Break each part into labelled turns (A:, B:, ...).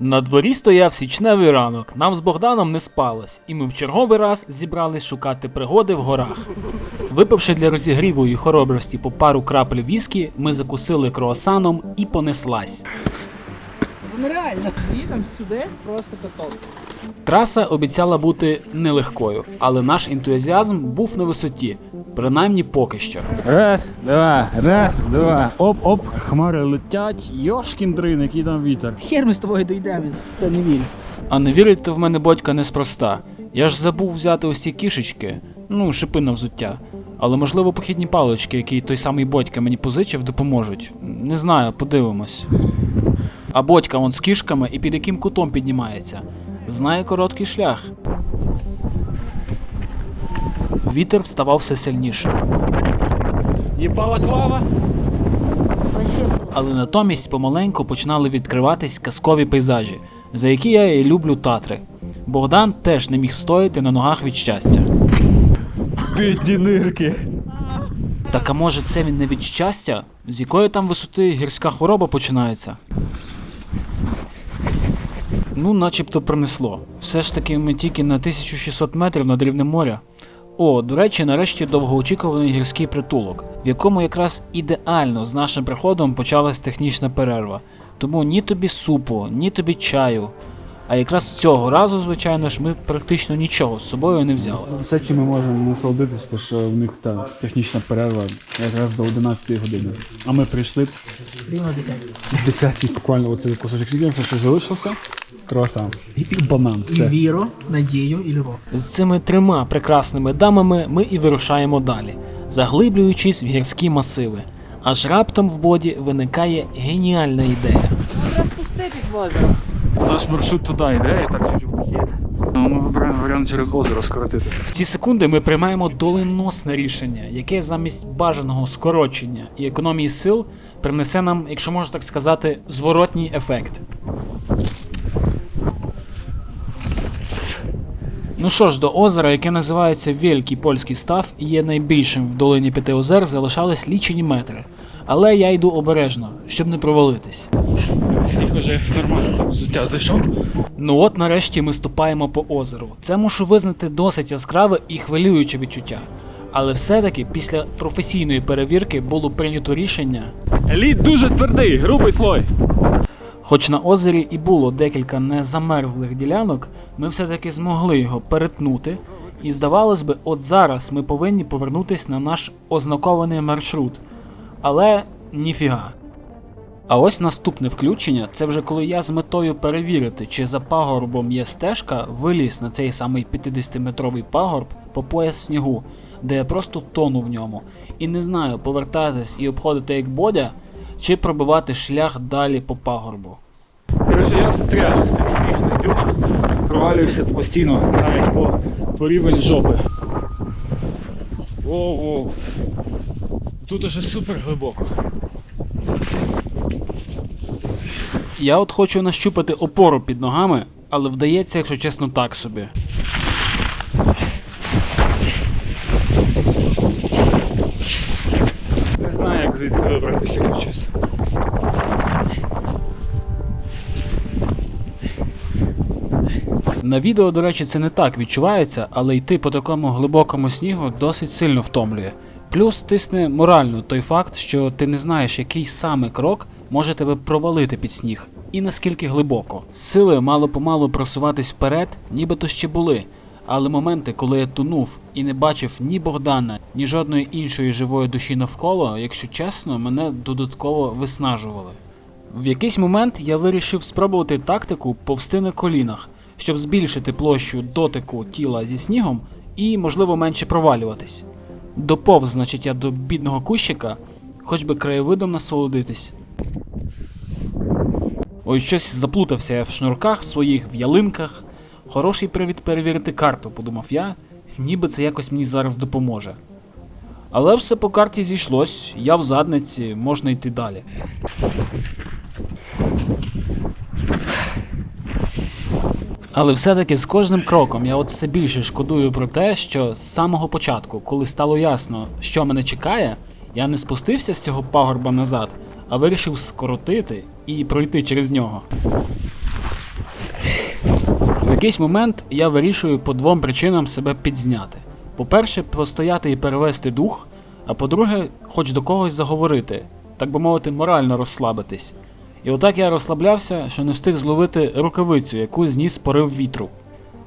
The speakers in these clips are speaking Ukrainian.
A: На дворі стояв січневий ранок, нам з Богданом не спалось, і ми в черговий раз зібрались шукати пригоди в горах. Випивши для розігріву і хоробрості по пару крапель віскі, ми закусили круасаном і понеслась.
B: Ну реально, їдемо сюди, просто каток.
A: Траса обіцяла бути нелегкою, але наш ентузіазм був на висоті, принаймні поки що.
C: Раз, два, раз, два. Оп, оп. Хмари летять. Йошкін дрин, який там вітер.
B: Хер ми з тобою дійдемо, та не вірю.
A: А не вірити в мене батька неспроста. Я ж забув взяти ось ці кішечки, ну, шипи на взуття. Але можливо похідні палички, які той самий батька мені позичив, допоможуть. Не знаю, подивимось. А батька он з кішками і під яким кутом піднімається. Знає короткий шлях. Вітер вставав все сильніше.
C: Їбала клава.
A: Але натомість помаленьку починали відкриватись казкові пейзажі, за які я і люблю Татри. Богдан теж не міг стояти на ногах від щастя.
C: Бідні нирки.
A: Так а може це він не від щастя? З якої там висоти гірська хвороба починається? Ну, начебто пронесло. Все ж таки ми тільки на 1600 метрів над рівнем моря. О, до речі, нарешті довгоочікуваний гірський притулок, в якому якраз ідеально з нашим приходом почалась технічна перерва. Тому ні тобі супу, ні тобі чаю. А якраз цього разу, звичайно ж, ми практично нічого з собою не взяли.
C: Все, чим ми можемо насолодитися, то що в них та технічна перерва якраз до 11 години. А ми прийшли
B: Рівно 10.
C: в 10 буквально оцей кусочок скільки все, що залишився. Круасан. І, банан.
B: І
C: Все.
B: віру, надію і любов.
A: З цими трьома прекрасними дамами ми і вирушаємо далі, заглиблюючись в гірські масиви. Аж раптом в боді виникає геніальна ідея.
B: Треба спуститись в озеро.
C: Наш маршрут туди йде, і так чуть-чуть вхід. Ну, ми вибираємо варіант через озеро скоротити.
A: В ці секунди ми приймаємо доленосне рішення, яке замість бажаного скорочення і економії сил принесе нам, якщо можна так сказати, зворотній ефект. Ну що ж, до озера, яке називається Великий Польський став і є найбільшим в долині п'яти озер, залишались лічені метри. Але я йду обережно, щоб не провалитись.
C: Сніг уже нормально там взуття зайшов.
A: Ну от нарешті ми ступаємо по озеру. Це мушу визнати досить яскраве і хвилююче відчуття. Але все-таки після професійної перевірки було прийнято рішення.
C: Лід дуже твердий, грубий слой.
A: Хоч на озері і було декілька незамерзлих ділянок, ми все-таки змогли його перетнути, і здавалось би, от зараз ми повинні повернутися на наш ознакований маршрут. Але ніфіга. А ось наступне включення це вже коли я з метою перевірити, чи за пагорбом є стежка, виліз на цей самий 50-метровий пагорб по пояс в снігу, де я просто тону в ньому. І не знаю, повертатись і обходити як бодя, чи пробивати шлях далі по пагорбу.
C: Коротше, я встряг в тих сніжних дюнах, провалююся постійно навіть по, по рівень жопи. Воу-воу. Тут уже супер глибоко.
A: Я от хочу нащупати опору під ногами, але вдається, якщо чесно, так собі.
C: Не знаю, як звідси вибратися,
A: На відео, до речі, це не так відчувається, але йти по такому глибокому снігу досить сильно втомлює. Плюс тисне морально той факт, що ти не знаєш, який саме крок може тебе провалити під сніг, і наскільки глибоко. Сили мало помалу просуватись вперед, нібито ще були. Але моменти, коли я тонув і не бачив ні Богдана, ні жодної іншої живої душі навколо, якщо чесно, мене додатково виснажували. В якийсь момент я вирішив спробувати тактику повсти на колінах, щоб збільшити площу дотику тіла зі снігом і, можливо, менше провалюватись. Доповз, значить, я до бідного кущика, хоч би краєвидом насолодитись. Ой, щось заплутався я в шнурках своїх, в ялинках. Хороший привід перевірити карту, подумав я, ніби це якось мені зараз допоможе. Але все по карті зійшлось, я в задниці, можна йти далі. Але все-таки з кожним кроком я от все більше шкодую про те, що з самого початку, коли стало ясно, що мене чекає, я не спустився з цього пагорба назад, а вирішив скоротити і пройти через нього. В якийсь момент я вирішую по двом причинам себе підзняти. По-перше, простояти і перевести дух, а по-друге, хоч до когось заговорити, так би мовити, морально розслабитись. І отак я розслаблявся, що не встиг зловити рукавицю, яку зніс порив вітру.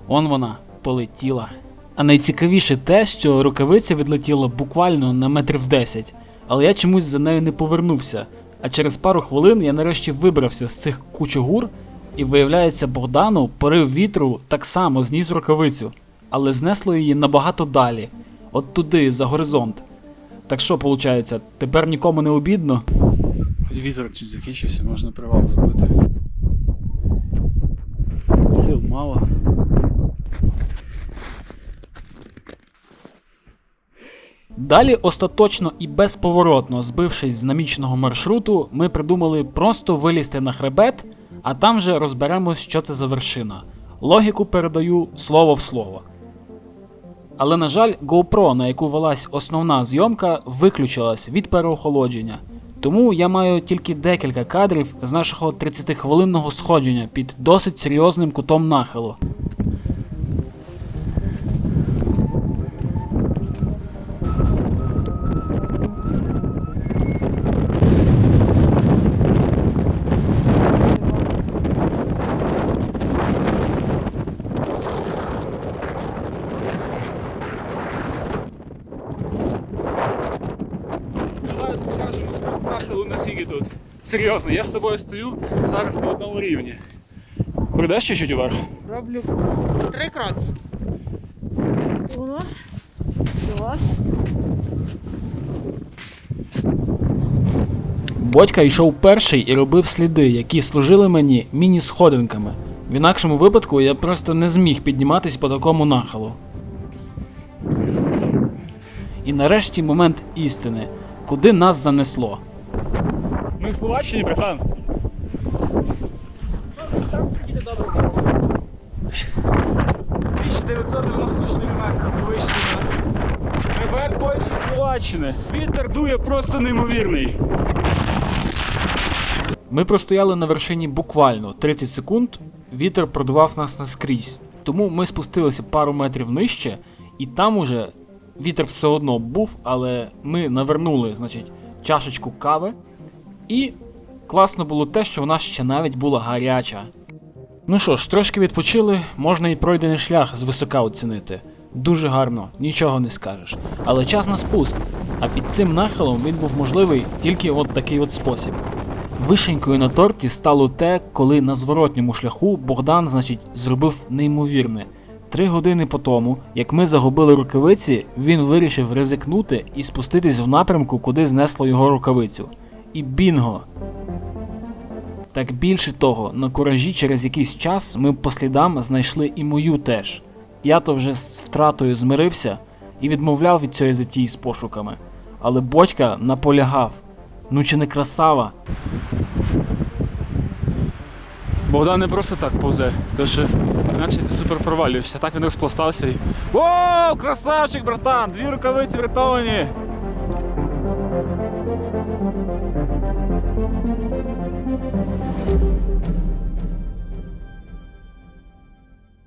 A: Он вона полетіла. А найцікавіше те, що рукавиця відлетіла буквально на метрів 10, але я чомусь за нею не повернувся. А через пару хвилин я нарешті вибрався з цих кучугур, і виявляється, Богдану порив вітру так само зніс рукавицю, але знесло її набагато далі, от туди, за горизонт. Так що, виходить, тепер нікому не обідно? Візор чуть закінчився, можна привал зробити. Сил мало. Далі остаточно і безповоротно збившись з наміченого маршруту, ми придумали просто вилізти на хребет, а там вже розберемось, що це за вершина. Логіку передаю слово в слово. Але, на жаль, GoPro, на яку велась основна зйомка, виключилась від переохолодження. Тому я маю тільки декілька кадрів з нашого 30-хвилинного сходження під досить серйозним кутом нахилу.
C: Тут нахилу тут. Серйозно, я з тобою стою зараз на одному рівні. Прийдеш ще чуть уверх?
B: Роблю три кроки. Воно. Клас.
A: Бодька йшов перший і робив сліди, які служили мені міні-сходинками. В інакшому випадку я просто не зміг підніматись по такому нахилу. І нарешті момент істини, куди нас занесло.
C: Ми в Словаччині, братан.
B: Там сидіти добре.
C: 1994 метри. Вийшли на Польщі Словаччини. Вітер дує просто неймовірний.
A: Ми простояли на вершині буквально 30 секунд, вітер продував нас наскрізь. Тому ми спустилися пару метрів нижче, і там уже вітер все одно був, але ми навернули, значить, чашечку кави. І класно було те, що вона ще навіть була гаряча. Ну що ж, трошки відпочили, можна і пройдений шлях звисока оцінити. Дуже гарно, нічого не скажеш. Але час на спуск. А під цим нахилом він був можливий тільки от такий от спосіб. Вишенькою на торті стало те, коли на зворотньому шляху Богдан, значить, зробив неймовірне. Три години по тому, як ми загубили рукавиці, він вирішив ризикнути і спуститись в напрямку, куди знесло його рукавицю. І бінго! Так більше того, на куражі через якийсь час ми по слідам знайшли і мою теж. Я то вже з втратою змирився і відмовляв від цієї затії з пошуками. Але Бодька наполягав. Ну чи не красава?
C: Богдан не просто так повзе, тому що інакше ти супер провалюєшся. Так він розпластався і. Воу, красавчик, братан! Дві рукавиці врятовані!